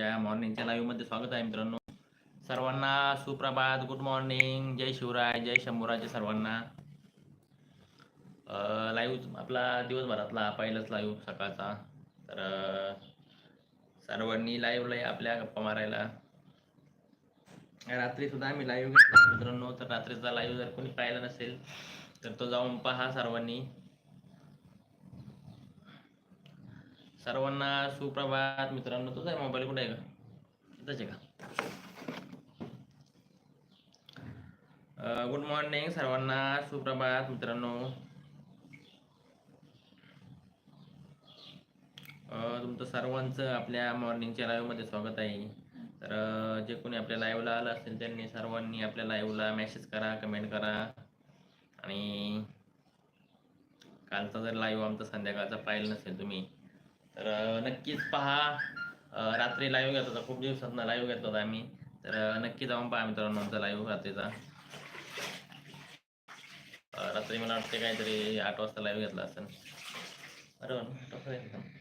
आमच्या मॉर्निंगच्या लाईव्हमध्ये स्वागत आहे मित्रांनो. सर्वांना सुप्रभात गुड मॉर्निंग जय शिवराय जय शंभूराजे सर्वांना. लाईव्ह आपला दिवसभरातला पहिलाच लाईव्ह सकाळचा. तर सर्वांनी लाईव्हला या आपल्या गप्पा मारायला. रात्री सुद्धा आम्ही लाईव्ह घेतला मित्रांनो. तर रात्रीचा लाईव्ह जर कोणी पाहिला नसेल तर तो जाऊन पहा सर्वांनी. सर्वांना सुप्रभात मित्रांनो. तुझा मोबाईल कुठे आहे का? इथंच आहे का? गुड मॉर्निंग सर्वांना. सुप्रभात मित्रांनो. तुमचं सर्वांचं आपल्या मॉर्निंगच्या लाईव्हमध्ये स्वागत आहे. तर जे कोणी आपल्या लाईव्हला आलं असेल त्यांनी सर्वांनी आपल्या लाईव्हला मेसेज करा कमेंट करा. आणि कालचा जर लाईव्ह आमचा संध्याकाळचा पाहिलं नसेल तुम्ही तर नक्कीच पहा. रात्री लाईव्ह घेत होता. खूप दिवसात लाईव्ह घेतला होता आम्ही. तर नक्की जाऊन पहा मित्रांनो आमचा लाईव्ह रात्रीचा. रात्री मला वाटते काहीतरी आठ वाजता लाईव्ह घेतला असेल. बरोबर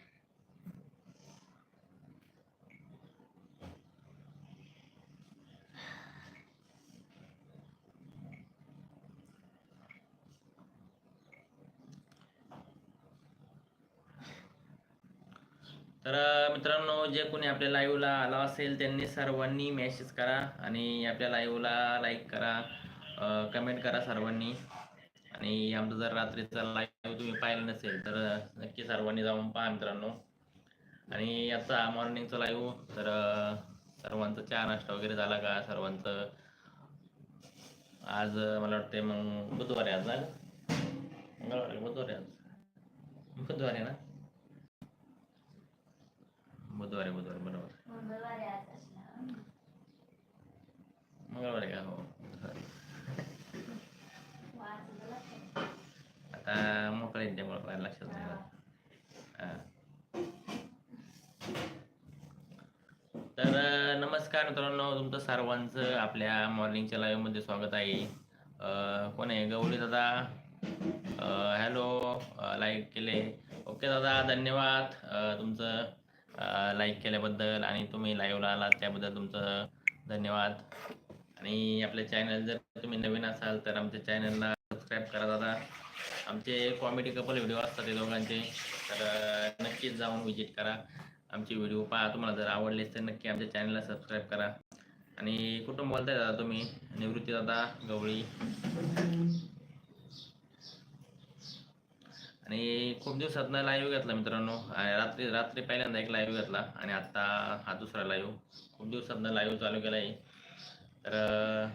तर मित्रांनो जे कोणी आपल्या लाईव्हला आला असेल त्यांनी सर्वांनी मेसेज करा आणि आपल्या लाईव्हला लाईक करा कमेंट करा सर्वांनी. आणि आमचं जर रात्रीचा लाईव्ह तुम्ही पाहिलं नसेल तर नक्की सर्वांनी जाऊन पहा मित्रांनो. आणि आता मॉर्निंगचा लाईव्ह तर सर्वांचा चहा नाश्ता वगैरे झाला का? सर्वांचं आज मला वाटते मग बुधवार आहे आज ना मंगळवार आहे, बुधवार आहे आज. बुधवार आहे ना? बुधवार आहे बुधवार बरोबर मंगळवारी आज असणार मंगळवार आहे का हो बुधवार आहे. वाचलं लक्षात. आता मोकळे आहेत त्यामुळे काय लक्षात नाही राहत. हा. तर अं, नमस्कार मित्रांनो तुमचं सर्वांचं आपल्या मॉर्निंगच्या लाईव्हमध्ये स्वागत आहे अं, कोण आहे गौरी दादा हॅलो लाईक केले ओके दादा धन्यवाद अं, तुमचं लाईक केल्याबद्दल आणि तुम्ही लाईव्हला आलात त्याबद्दल तुमचं धन्यवाद. आणि आपल्या चॅनल जर तुम्ही नवीन असाल तर आमच्या चॅनलला सबस्क्राईब करा दादा. आमचे कॉमेडी कपल व्हिडिओ असतात ते दोघांचे तर नक्कीच जाऊन व्हिजिट करा. आमचे व्हिडिओ पहा तुम्हाला जर आवडले तर नक्की आमच्या चॅनलला सबस्क्राईब करा. आणि कुठून बोलताय दादा तुम्ही? निवृत्ती दादा गवळी. आणि खूप दिवसात लाईव्ह घेतला मित्रांनो. रात्री रात्री पहिल्यांदा एक लाईव्ह घेतला आणि आता हा दुसरा लाईव्ह खूप दिवसात लाईव्ह चालू केला आहे तर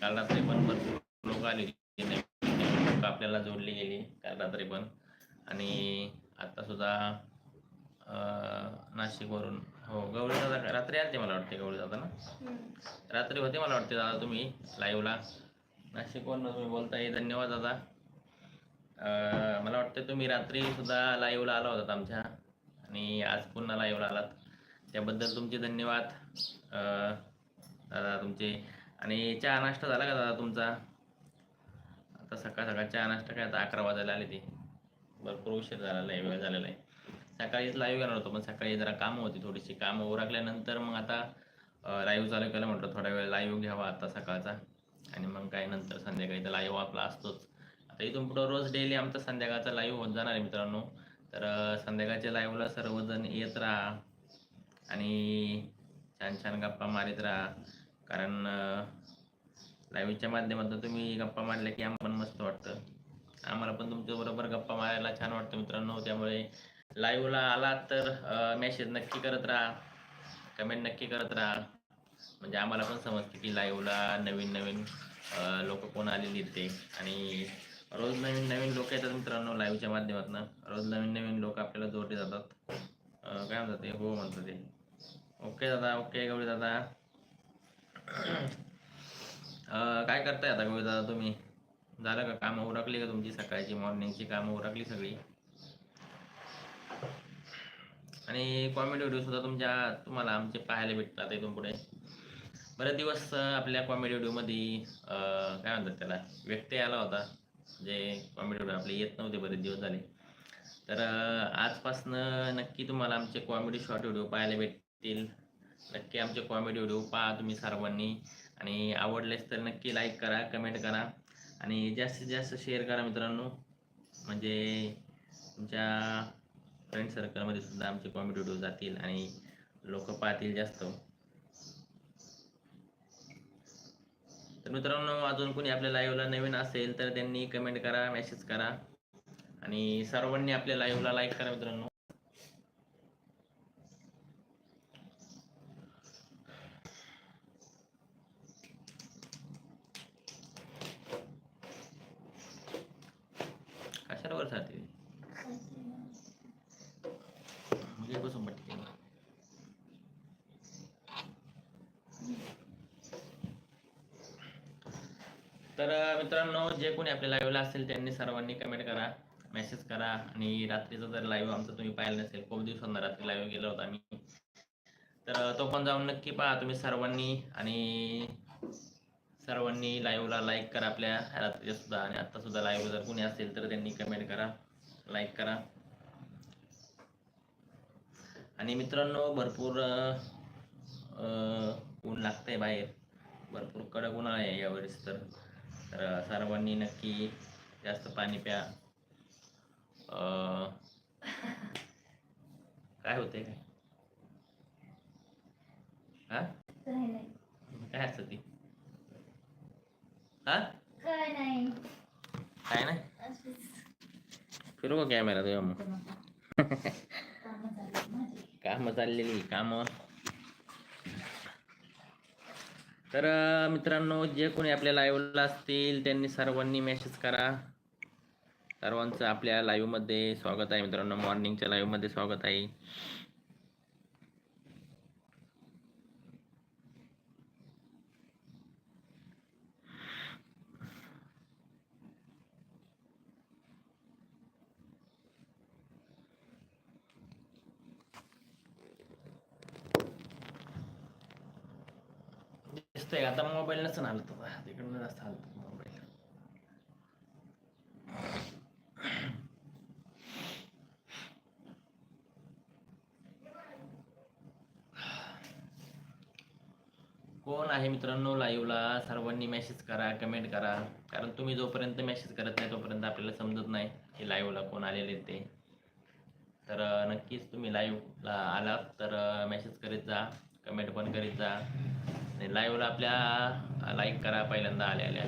काल रात्री पण भरपूर लोक आली लोक आपल्याला जोडली गेली काल रात्री पण. आणि आता सुद्धा नाशिकवरून. हो गवळी दादा रात्री आलते मला वाटते गवळी दादा ना? रात्री होते मला वाटते दादा तुम्ही लाईव्हला नाशिकवरून तुम्ही बोलताय. धन्यवाद दादा. मला वाटतं तुम्ही रात्री सुद्धा लाईव्हला आला होतात आमच्या. आणि आज पुन्हा लाईव्हला आलात. त्याबद्दल तुमचे धन्यवाद. दादा तुमचे. आणि चहा नाश्ता झाला का दादा तुमचा? आता सकाळ सकाळ चहा नाश्ता काय? आता अकरा वाजायला आले ते. भरपूर उशीर झालेला आहे वेळ झालेला आहे. सकाळीच लाईव्ह येणार होतो पण सकाळी जरा कामं होती थोडीशी. कामं उरकल्यानंतर मग आता लाईव्ह चालू केलं म्हटलं थोडा वेळ लाईव्ह घ्यावा आता सकाळचा. आणि मग काय नंतर संध्याकाळी तर लाईव्ह आपला असतोच. आता इथून पुढं रोज डेली आमचा संध्याकाळचा लाईव्ह होत जाणार आहे मित्रांनो. तर संध्याकाळच्या लाईव्हला सर्वजण येत राहा आणि छान छान गप्पा मारित राहा. कारण लाईव्हच्या माध्यमातून तुम्ही गप्पा मारल्या की आम्हाला मस्त वाटतं. आम्हाला पण तुमच्याबरोबर गप्पा मारायला छान वाटतं मित्रांनो. त्यामुळे लाईव्हला आलात तर मेसेज नक्की करत राहा. कमेंट नक्की करत राहा. म्हणजे आम्हाला पण समजते की लाईव्हला नवीन नवीन लोक कोण आलेली आहेत ते. आणि रोज नवीन नवीन लोक येतात मित्रांनो लाईव्हच्या माध्यमातून. रोज नवीन नवीन लोक आपल्याला जोडले जातात. काय म्हणतात ते? हो म्हणतात ते. ओके दादा ओके गवळी दादा. काय करताय आता गवळी दादा तुम्ही? झालं का कामं उरकली का तुमची सकाळची मॉर्निंगची कामं उरकली सगळी? आणि कॉमेडी व्हिडिओ सुद्धा तुमच्या तुम्हाला आमचे पाहायला भेटतात इथून पुढे. बरेच दिवस आपल्या कॉमेडी व्हिडिओमध्ये काय म्हणतात त्याला? व्यक्ती आला होता. जे कॉमेडी आपले येत नव्हते बरेच दिवस झाले. तर आजपासनं नक्की तुम्हाला आमचे कॉमेडी शॉर्ट व्हिडिओ पाहायला भेटतील. नक्की आमचे कॉमेडी व्हिडिओ पहा तुम्ही सर्वांनी. आणि आवडलेच तर नक्की लाईक करा कमेंट करा. आणि जास्तीत जास्त शेअर करा मित्रांनो. म्हणजे तुमच्या फ्रेंड सर्कलमध्ये सुद्धा आमचे कॉमेडी व्हिडिओ जातील आणि लोक पाहतील जास्त. तर मित्रांनो अजून कोणी आपल्या लाईव्हला नवीन असेल तर त्यांनी कमेंट करा मेसेज करा. आणि सर्वांनी आपल्या लाईव्हला लाईक करा मित्रांनो कशाला वर जाते म्हणजे बसून पट्टी केली. तर अं, मित्रांनो जे कोणी आपल्या लाईव्हला असेल त्यांनी सर्वांनी कमेंट करा मेसेज करा. आणि रात्रीचा जर लाईव्ह आमचं तुम्ही पाहिलं नसेल खूप दिवसांना रात्री लाईव्ह गेलो होता आम्ही. तर तो पण जाऊन नक्की पहा तुम्ही सर्वांनी. आणि सर्वांनी लाईव्हला लाईक करा आपल्या रात्रीच्या सुद्धा. आणि आता सुद्धा लाईव्ह जर कोणी असेल तर त्यांनी कमेंट करा लाईक करा. आणि मित्रांनो भरपूर ऊन लागतंय बाहेर. भरपूर कडक उन्हाळा आहे यावेळेस तर. तर सर्वांनी नक्की जास्त पाणी प्या. काय होते काय? हा? काय असतं ती? हा? काय नाही. काय नाही? फिरू का कॅमेरा तुझ्या मग कामं चाललेली कामं. तर मित्रांनो जे कोणी आपल्या लाईव्हला असतील त्यांनी सर्वांनी मेसेज करा. सर्वांचं आपल्या लाईव्हमध्ये स्वागत आहे मित्रांनो. मॉर्निंगच्या लाईव्हमध्ये स्वागत आहे दिसतंय आता मोबाईल नसतं आलं तर तिकडनं जास्त कोण आहे मित्रांनो लाईव्हला सर्वांनी मेसेज करा कमेंट करा. कारण तुम्ही जोपर्यंत मेसेज करत नाही तोपर्यंत आपल्याला समजत नाही की लाईव्हला कोण आलेले ते. तर नक्कीच तुम्ही लाईव्हला आलात तर मेसेज करीत जा कमेंट पण करीत जा. आणि लाईव्हला आपल्या लाईक करा पहिल्यांदा आल्या आल्या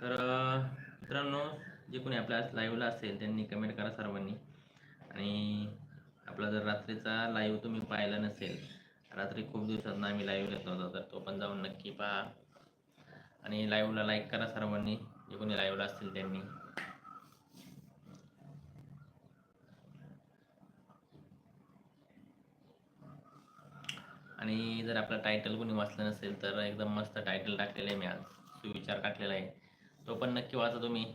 तर मित्रांनो जे कोणी आपल्या लाईव्हला असेल त्यांनी कमेंट करा सर्वांनी. आणि आपला जर रात्रीचा लाईव्ह तुम्ही पाहिला नसेल रात्री खूप दिवसात आम्ही लाईव्ह घेतला होता तर तो पण जाऊन नक्की पहा. आणि लाईव्हला लाईक करा सर्वांनी. जे कोणी लाईव्हला असतील त्यांनी. आणि जर आपला टायटल कोणी वाचलं नसेल तर एकदम मस्त टायटल टाकलेलं आहे मी आज. सुविचार टाकलेला आहे. तो पण नक्की वाचा तुम्ही.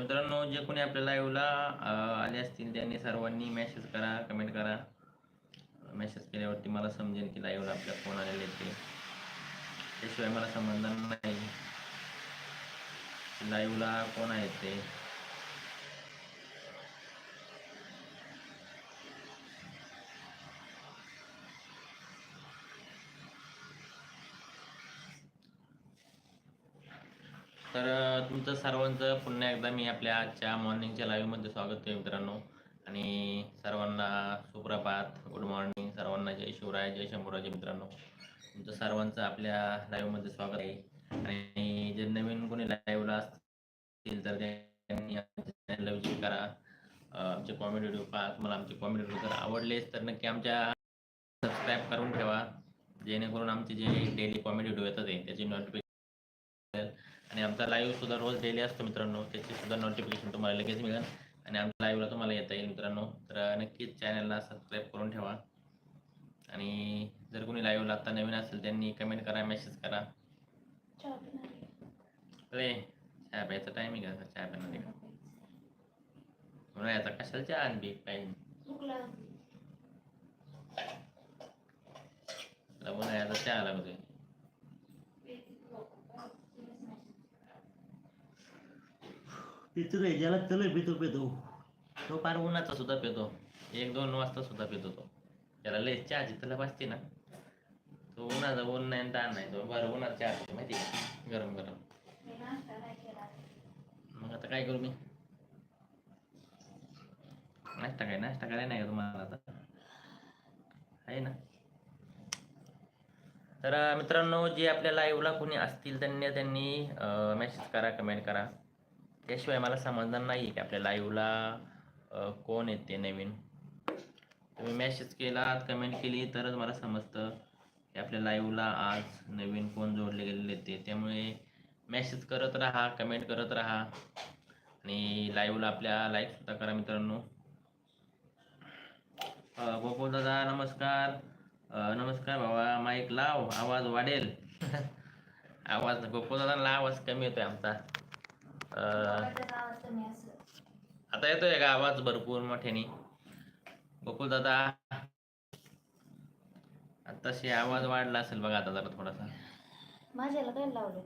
मित्रांनो जे कोणी आपल्या लाईव्हला आले असतील त्यांनी सर्वांनी मेसेज करा कमेंट करा. मेसेज केल्यावरती मला समजेल की लाईव्हला आपल्या फोन आलेले ते. त्याशिवाय मला समजणार नाही. लाईव्हला कोण आहेत ते? तर तुमचं सर्वांचं पुन्हा एकदा मी आपल्या आजच्या मॉर्निंगच्या लाईव्हमध्ये स्वागत आहे मित्रांनो. आणि सर्वांना सुप्रभात गुड मॉर्निंग सर्वांना जय शिवराय जय शंभूराजे मित्रांनो. तुमचं सर्वांचं आपल्या लाईव्हमध्ये स्वागत आहे. आणि जे नवीन कोणी लाईव्हला असतील तर त्यांनी चॅनलला विजिट करा. आमचे कॉमेडी व्हिडिओ पहा. तुम्हाला आमचे कॉमेडी व्हिडिओ जर आवडलेच तर नक्की आमच्या सबस्क्राईब करून ठेवा. जेणेकरून आमचे जे डेली कॉमेडी व्हिडिओ येतात त्याची नोटिफिकेशन आणि आमचा लाईव्ह सुद्धा रोज डेली असतो मित्रांनो. त्याची सुद्धा नोटिफिकेशन तुम्हाला लगेच मिळेल. आणि आमच्या लाईव्हला तुम्हाला येता येईल मित्रांनो. तर नक्कीच चॅनलला सबस्क्राईब करून ठेवा. आणि जर कोणी लाईव्हला आता नवीन असेल त्यांनी कमेंट करा मेसेज करा. अरे चहा प्यायचा टायमिंग आहे चहा आहे का? उन्हाळ्याचा कशाला चहा आणली? पाहिजे. उन्हाळ्याचा चहा लागतोय. पितो रे ज्याला चल पितो पितो. तो फार उन्हाचा सुद्धा पितो. एक दोन वाजता सुद्धा पितो तो. त्याला लय चहाची तलब असते ना. तो उन्हाचा ऊन नाही आणि ताण नाही. तो बरं उन्हाचा चहा पितो माहिती आहे? गरम गरम. मग आता काय करू मी? नाश्ता काय? नाश्ता करायला नाही का तुम्हाला आता? आहे ना. तर मित्रांनो जे आपल्या लाईव्हला कोणी असतील त्यांनी त्यांनी मेसेज करा कमेंट करा. त्याशिवाय मला समजणार नाही की आपल्या लाईव्हला कोण येते नवीन. तुम्ही मेसेज केला कमेंट केली तरच मला समजतं की आपल्या लाईव्हला आज नवीन कोण जोडले गेलेले ते. त्यामुळे मेसेज करत राहा कमेंट करत राहा. आणि लाईव्हला आपल्या लाईकसुद्धा करा मित्रांनो. गोकुल दादा नमस्कार. नमस्कार बाबा माईक लाव. आवाज वाढेल. आवाज गोकुल दादाला आवाज कमी होतोय आमचा. आता येतोय का आवाज भरपूर मोठ्याने? गोकुळ दादा आताशी आवाज वाढला असेल बघा आता जरा थोडासा. माझ्याला काय लावलं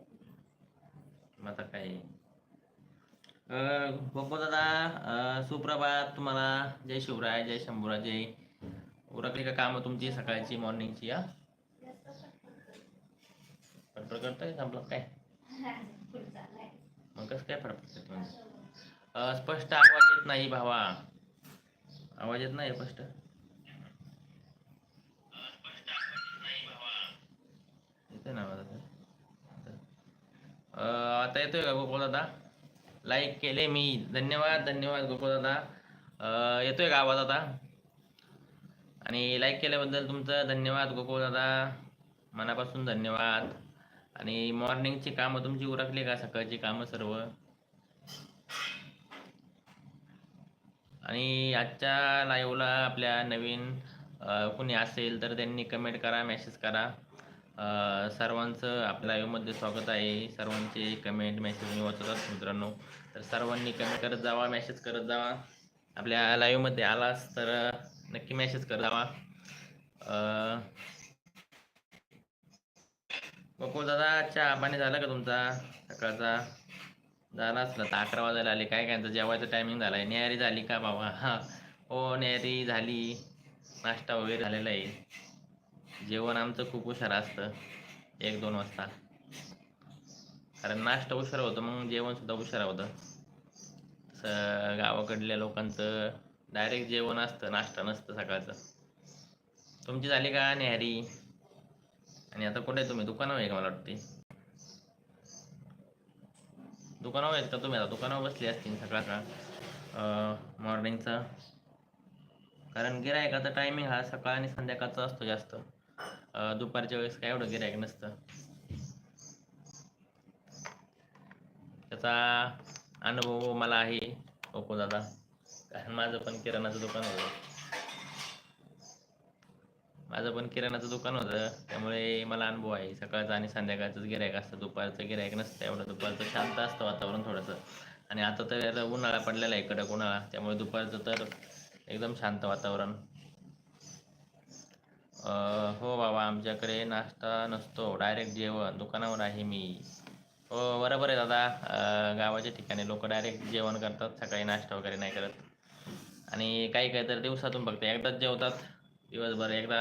आता काय? दादा सुप्रभात तुम्हाला. जय शिवराय जय शंभूराज जय. उरकली का कामं तुमची सकाळची मॉर्निंगची फडफड करतोय संपलं काय. मग कसं काय फरक करतो स्पष्ट आवाज येत नाही भावा. आवाज येत नाही स्पष्ट? येतोय ना आवाज आता? येतोय का गोकुळ दादा लाईक केले मी. धन्यवाद धन्यवाद गोकुळ दादा येतोय का आवाज आता? आणि लाईक केल्याबद्दल तुमचं धन्यवाद गोकुळ दादा मनापासून धन्यवाद. आणि मॉर्निंगची कामं तुमची उरकली का? सकाळची कामं सर्व? आणि आजच्या लाईव्हला आपल्या नवीन कुणी असेल तर त्यांनी कमेंट करा मेसेज करा. सर्वांचं आपल्या लाईव्हमध्ये स्वागत आहे. सर्वांचे कमेंट मेसेज मी वाचत असतो मित्रांनो. तर सर्वांनी कमेंट करत जावा मेसेज करत जावा. आपल्या लाईव्हमध्ये आलास तर नक्की मेसेज करत जावा. कोको दादा चहा पाणी झाला का तुमचा? सकाळचा? झाला असलं तर अकरा वाजायला आले. काय काय? जेवायचं टायमिंग झाला आहे न्यारी झाली का बाबा? हा. हो न्यारी झाली. नाश्ता वगैरे झालेला आहे. जेवण आमचं खूप हुशार असतं. एक दोन वाजता. कारण नाश्ता उशिरा होतो मग जेवणसुद्धा उशिरा होतं. तसं गावाकडल्या लोकांचं डायरेक्ट जेवण असतं नाश्ता नसतं सकाळचं. तुमची झाली का न्यारी? आणि आता कुठे आहे तुम्ही? दुकानावर आहे का मला वाटते दुकानावर आहेत का तुम्ही? आता दुकानावर बसली असतील सकाळचा मॉर्निंगचा कारण गिरायकाचा टायमिंग हा सकाळ आणि संध्याकाळचा असतो जास्त. दुपारच्या वेळेस काय एवढं गिरायक नसतं. त्याचा अनुभव मला आहे ओपो दादा. कारण माझं पण किराणाचं दुकान होतं माझं पण किराणाचं दुकान होतं. त्यामुळे मला अनुभव आहे. सकाळचं आणि संध्याकाळचंच गिरायक असतं. दुपारचं गिरायक नसतं. एवढं दुपारचं शांत असतं वातावरण थोडंसं. आणि आता तर उन्हाळा पडलेला आहे कडक उन्हाळा. त्यामुळे दुपारचं तर एकदम शांत वातावरण. हो बाबा आमच्याकडे नाश्ता नसतो. डायरेक्ट जेवण. दुकानावर आहे मी. हो बरोबर आहे दादा. गावाच्या ठिकाणी लोक डायरेक्ट जेवण करतात. सकाळी नाश्ता वगैरे नाही करत. आणि काही काही तर दिवसातून फक्त एकदाच जेवतात. दिवसभर एकदा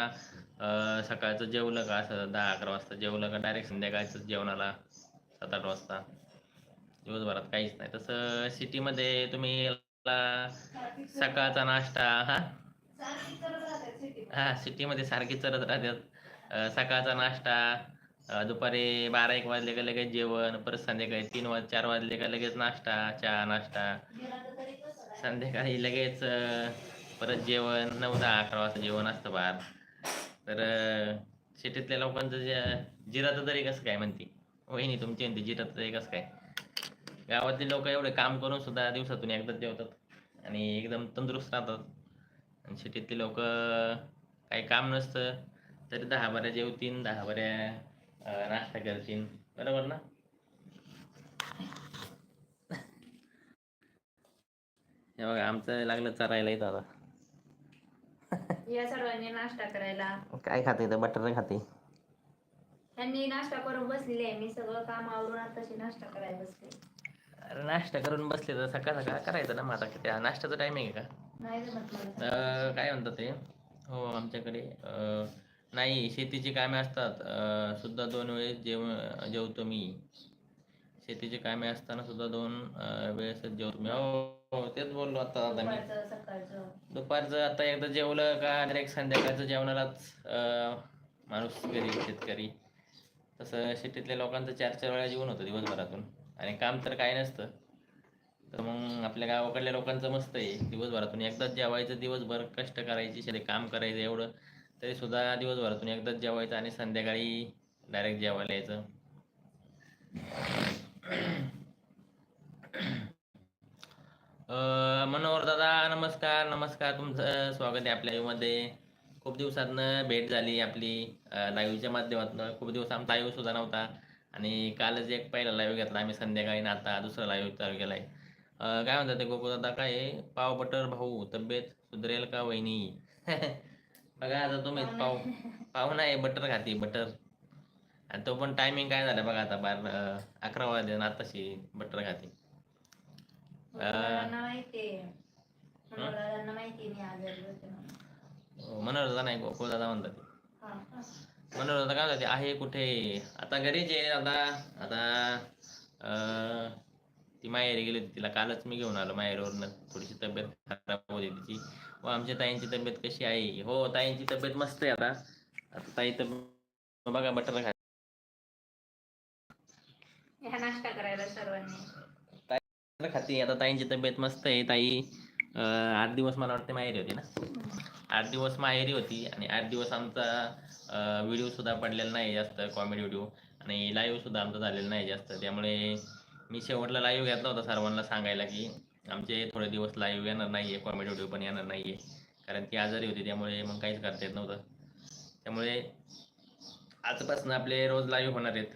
सकाळचं जेवलं का असं दहा अकरा वाजता जेवलं का डायरेक्ट संध्याकाळचं जेवणाला सात आठ वाजता. दिवसभरात काहीच नाही. तसं सिटीमध्ये तुम्ही सकाळचा नाश्ता हा? मध्ये. हा सिटीमध्ये सारखी चरत राहतात. सकाळचा नाश्ता दुपारी बारा एक वाजले का लगेच जेवण परत संध्याकाळी तीन वाज चार वाजले का लगेच नाश्ता चहा नाश्ता. संध्याकाळी लगेच परत जेवण नऊ दहा अकरा वाजता जेवण असतं बाहेर. तर सिटीतल्या लोकांचं जे जिराचं तरी कसं काय म्हणते? वहिनी तुमची म्हणते जिराचं तरी कसं काय? गावातले लोक एवढे काम करून सुद्धा दिवसातून एकदाच जेवतात आणि एकदम तंदुरुस्त राहतात. आणि सिटीतले लोक काही काम नसतं तरी दहा बऱ्या जेवतीन दहा बऱ्या नाश्ता करतील. बरोबर ना? हे बघा आमचं लागलं चरायला येत आता. या सर्वांनी नाश्ता करायला. काय खाते तर बटर खाते. त्यांनी नाश्ता करून बसलेले आहे. मी सगळं काम आवरून आताशी नाश्ता करायला बसले. अरे नाश्ता करून बसले तर सकाळ सकाळ करायचं ना मग आता. किती नाश्त्याचं टायमिंग आहे का? नाही जमत मला. अं, काय म्हणतात ते? हो आमच्याकडे अं, नाही शेतीची कामे असतात. अं, सुद्धा दोन वेळेस जेव जेवतो मी. शेतीची कामे असताना सुद्धा दोन अं, वेळेसच जेवतो मी. हो हो तेच बोललो आता आता मी. दुपारचं सकाळचं. दुपारचं आता एकदा जेवलं का डायरेक्ट संध्याकाळचं जेवणालाच अं, माणूस घरी शेतकरी. तसं शेतीतल्या लोकांचं चार चार वेळा जेवण होतं दिवसभरातून. आणि काम तर काय नसतं. तर मग आपल्या गावाकडल्या लोकांचं मस्त आहे. दिवसभरातून एकदाच जेवायचं दिवसभर कष्ट करायची शेती काम करायचं एवढं तरी सुद्धा दिवसभरातून एकदाच जेवायचं आणि संध्याकाळी डायरेक्ट जेवायला यायचं अं, मनोहर दादा नमस्कार नमस्कार. तुमचं स्वागत आहे आपल्या मध्ये खूप दिवसातनं भेट झाली आपली लाईव्हच्या माध्यमातून. खूप दिवस आमचा लाईव्ह सुद्धा नव्हता. आणि कालच एक पहिला लाईव्ह घेतला आम्ही संध्याकाळी ना आता दुसरा लाईव्ह चालू केलाय अं, काय म्हणतात ते गोकुळ दादा? काय आहे? पाव बटर भाऊ तब्येत सुधरेल का वहिनी? बघा आता तुम्ही पाव पाव नाही. बटर खाते बटर. आणि तो पण टायमिंग काय झालं बघा आता बार अकरा वाजले ना आताशी बटर खाते मुलांना माहिती मुलांना माहिती मी आजारी होते म्हणून. मनोहर दादा नाही गोकुळ दादा म्हणतात. हा, हा. दादा काय म्हणतात आहे कुठे? आता घरीच आहे आता आता ती माहेरी गेली होती तिला कालच मी घेऊन आलो माहेरवरनं. थोडीशी तब्येत खराब होती तिची. व आमच्या ताईंची तब्येत कशी आहे? हो ताईंची तब्येत मस्त आहे आता. आता ताई तब्येत बघा बटर खा नाश्ता करायला सर्वांनी. खाती. आता ताईंची तब्येत मस्त आहे. ताई आठ दिवस मला वाटते माहेरी होती ना? आठ दिवस माहेरी होती आणि आठ दिवस आमचा व्हिडिओ सुद्धा पडलेला नाही जास्त कॉमेडी व्हिडिओ आणि लाईव्ह सुद्धा आमचा झालेला नाही जास्त. त्यामुळे मी शेवटला लाईव्ह घेतला होता सर्वांना सांगायला की आमचे थोडे दिवस लाईव्ह येणार नाही आहे कॉमेडी व्हिडिओ पण येणार नाही आहे कारण ती आजारी होती त्यामुळे मग काहीच करता येत नव्हतं. त्यामुळे आजपासून आपले रोज लाईव्ह होणार आहेत.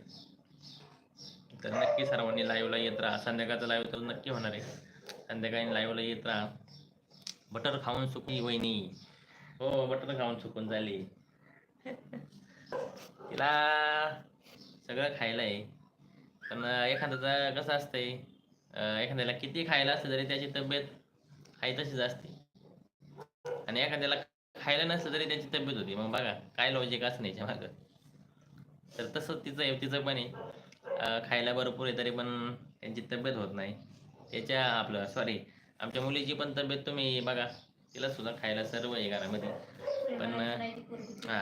तर नक्की सर्वांनी लाईव्हला येत राहा. संध्याकाळचं लाईव्ह तर नक्की होणार आहे. संध्याकाळी लाईव्हला येत राहा. बटर खाऊन सुकी वहिनी. हो बटर खाऊन सुकून झाली. तिला सगळं खायला आहे. पण एखाद्याचा कसं असतंय एखाद्याला किती खायला असतं तरी त्याची तब्येत आहे तशीच असते. आणि एखाद्याला खायला नसतं तरी त्याची तब्येत होती. मग बघा काय लॉजिक असं नाही मागं तर तसं तिचं आहे तिचं पण आहे. खायला भरपूर आहे तरी पण त्यांची तब्येत होत नाही. त्याच्या आपलं सॉरी आमच्या मुलीची पण तब्येत तुम्ही बघा तिला सुद्धा खायला सर्व आहे घरामध्ये. पण हां हा.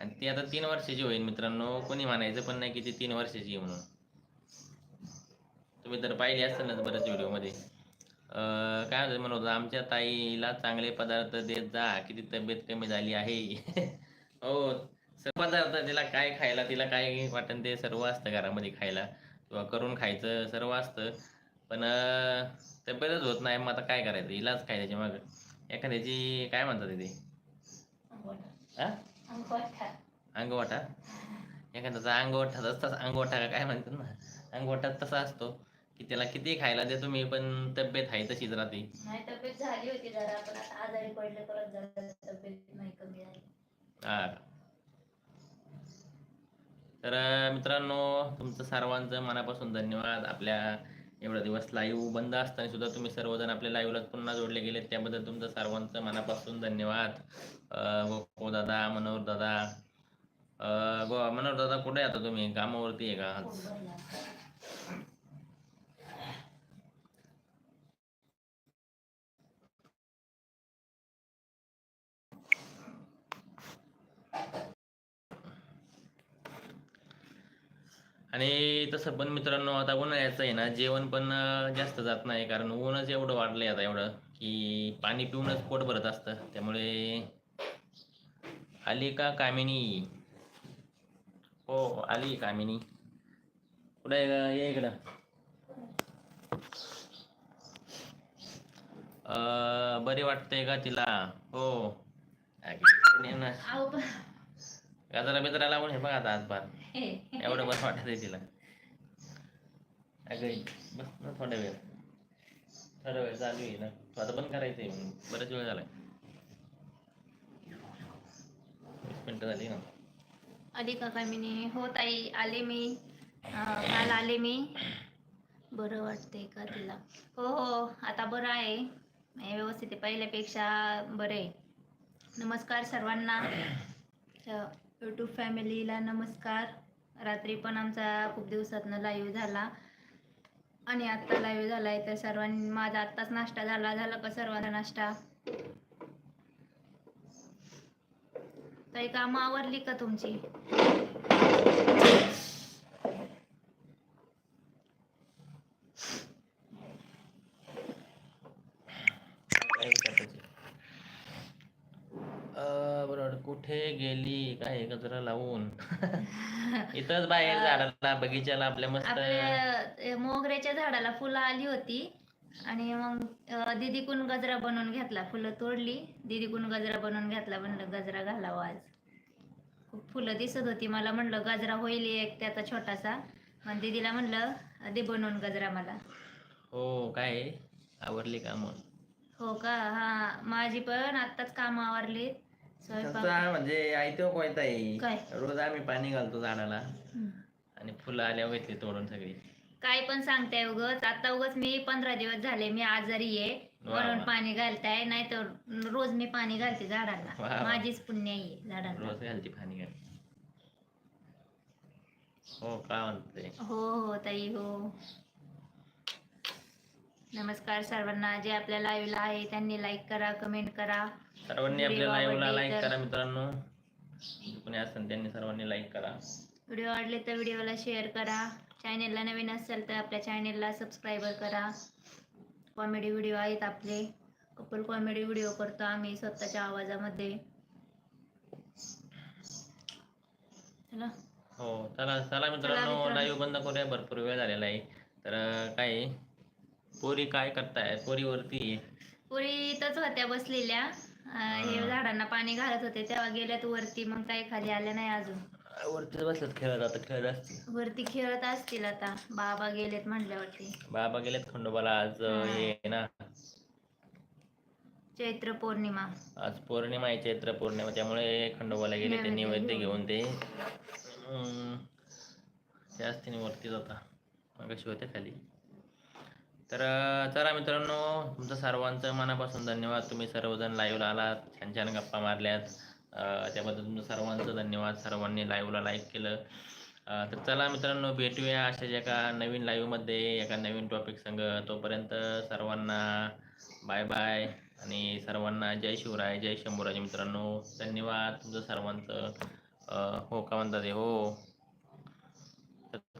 आणि ती आता तीन वर्षाची होईल मित्रांनो कोणी म्हणायचं पण नाही की ती तीन वर्षाची आहे म्हणून. तुम्ही तर पाहिली ना बऱ्याच व्हिडिओमध्ये. काय होतं म्हणत आमच्या ताईला चांगले पदार्थ देत जा किती तब्येत कमी झाली आहे. हो पदार्थ तिला काय खायला तिला काय वाटेल ते सर्व असतं घरामध्ये खायला. किंवा करून खायचं सर्व असतं. पण तब्येतच होत नाही. मग आता काय करायचं? इलाज काय त्याच्या मागं. एखाद्याची काय म्हणतात ते? अंगवठा. हा. अंगवटा एखाद्याचा अंगवठा तसाच अंगवठा का काय म्हणतात ना? अंगवठा तसा असतो की त्याला किती खायला दे तुम्ही पण तब्येत आहे तशीच राहते. तब्येत झाली होती जरा पण आता आजारी पडले परत जरा तब्येत नाही कमी झाली. हा. तर मित्रांनो तुमचं सर्वांचं मनापासून धन्यवाद. आपल्या एवढा दिवस लाईव्ह बंद असताना सुद्धा तुम्ही सर्वजण आपल्या लाईव्हला पुन्हा जोडले गेले त्याबद्दल तुमचं सर्वांचं मनापासून धन्यवाद. गो दादा मनोहर दादा गो मनोहर दादा कुठे आता तुम्ही? कामावरती आहे का आज? आणि तसं पण मित्रांनो आता उन्हाळ्याचं आहे ना जेवण पण जास्त जात नाही. कारण ऊनच एवढं वाढलंय आता एवढं की पाणी पिऊनच पोट भरत असतं. त्यामुळे आली का कामिनी. हो आली कामिनी. कुठे ये इकडं. बरी वाटते का तिला? हो. ना. गाजरा बिजरा लावून हे बघ आता हातभार. हे. एवढं बस वाटत आहे तिला. अगं बस ना थोड्या वेळ. थोडा वेळ चालू आहे ना. तू आता पण करायचंय मग बराच वेळ झालाय. वीस मिनिटं झाली ना. आली का काय मी हो ताई आले मी. अं, काल आले मी. बरं वाटतंय का तिला? हो हो. आता बरं आहे. हे व्यवस्थित आहे. पहिल्यापेक्षा बरं आहे. नमस्कार सर्वांना. यूट्यूब फॅमिलीला नमस्कार. रात्री पण आमचा खूप दिवसातनं लाईव्ह झाला. आणि आत्ता लाईव्ह झाला आहे तर सर्वांनी माझा आत्ताच नाश्ता झाला. झाला का सर्वांचा नाश्ता? ताई कामं आवरली का तुमची काय विचारायचं? अं, बरोबर कुठे गेली? काय गजरा लावून? इथंच बाहेर झाडाला बगीच्याला आपल्या मस्त आपल्या मोगऱ्याच्या झाडाला फुलं आली होती. आणि मग अ, दीदीकून गजरा बनवून घेतला? फुलं तोडली. दीदीकून गजरा बनवून घेतला? म्हणलं गजरा घालावा आज. खूप फुलं दिसत होती. मला म्हणलं गजरा होईल एक त्याचा छोटासा. मग दीदीला म्हणलं दे बनवून गजरा मला. हो काय? आवरली का मग हो का? हा माझी पण आत्ताच काम आवरली स्वयंपाक. तसा म्हणजे आयतो कोयता काय? रोज आम्ही पाणी घालतो झाडाला. आणि फुलं आल्यावर घेतली तोडून सगळी. काय पण सांगताय उगच. आता उगच मी पंधरा दिवस झाले मी आजारी आहे. वा म्हणून वा. पाणी घालताय नाही तर रोज मी पाणी घालते वा झाडांना. वा. माझीच पुण्य आहे झाडांना. रोज घालती पाणी घाल हो का म्हणते? हो हो ताई हो. नमस्कार सर्वांना. जे आपल्या लाईव्हला आहे त्यांनी लाईक करा कमेंट करा. सर्वांनी आपल्या व्हिडिओ लाईव्हला आवडले लाईक तर- करा मित्रांनो. कोणी असेल त्यांनी सर्वांनी लाईक करा. व्हिडिओ आवडले तर व्हिडिओला शेअर करा. चॅनेलला नवीन असेल तर आपल्या चॅनेलला सबस्क्राईबर करा. कॉमेडी व्हिडिओ आहेत आपले. कपल कॉमेडी व्हिडिओ करतो आम्ही स्वतःच्या आवाजामध्ये. चला. हो चला चला मित्रांनो. मित्रांनो. लाईव्ह बंद करूया. भरपूर वेळ झालेला आहे. तर अं, काय आहे, पोरी काय करताय पोरी वरती पुरी इथंच होत्या बसलेल्या. अं, हे. झाडांना पाणी घालत होते. तेव्हा गेल्यात वरती. मग काही खाली आल्या नाही अजून. वरती बसल्यात खेळत आता. खेळत असतील. वरती खेळत असतील आता. बाबा गेलेत म्हटल्यावरती. बाबा गेलेत खंडोबाला. आज अं, हा. आहे ना. चैत्र पौर्णिमा. आज पौर्णिमा आहे. चैत्र पौर्णिमा. त्यामुळे खंडोबाला गेले ते नैवेद्य घेऊन. ते. अं, ते वरती जाता मग कशी होते खाली? तर चला मित्रांनो तुमचं सर्वांचं मनापासून धन्यवाद. तुम्ही सर्वजण लाईव्हला आलात छान छान गप्पा मारल्यात. त्याबद्दल तुमचं सर्वांचं धन्यवाद. सर्वांनी लाईव्हला लाईक केलं. तर चला मित्रांनो भेटूया अशाच एका नवीन लाईव्हमध्ये एका नवीन टॉपिक संग. तोपर्यंत सर्वांना बाय बाय आणि सर्वांना जय शिवराय जय शंभूराज मित्रांनो. धन्यवाद तुमचं सर्वांचं. हो का म्हणतात हो.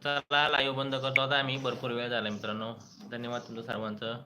चला लाईव्ह बंद करतो. आता आम्ही भरपूर वेळ झाला मित्रांनो. धन्यवाद तुमचं सर्वांचं.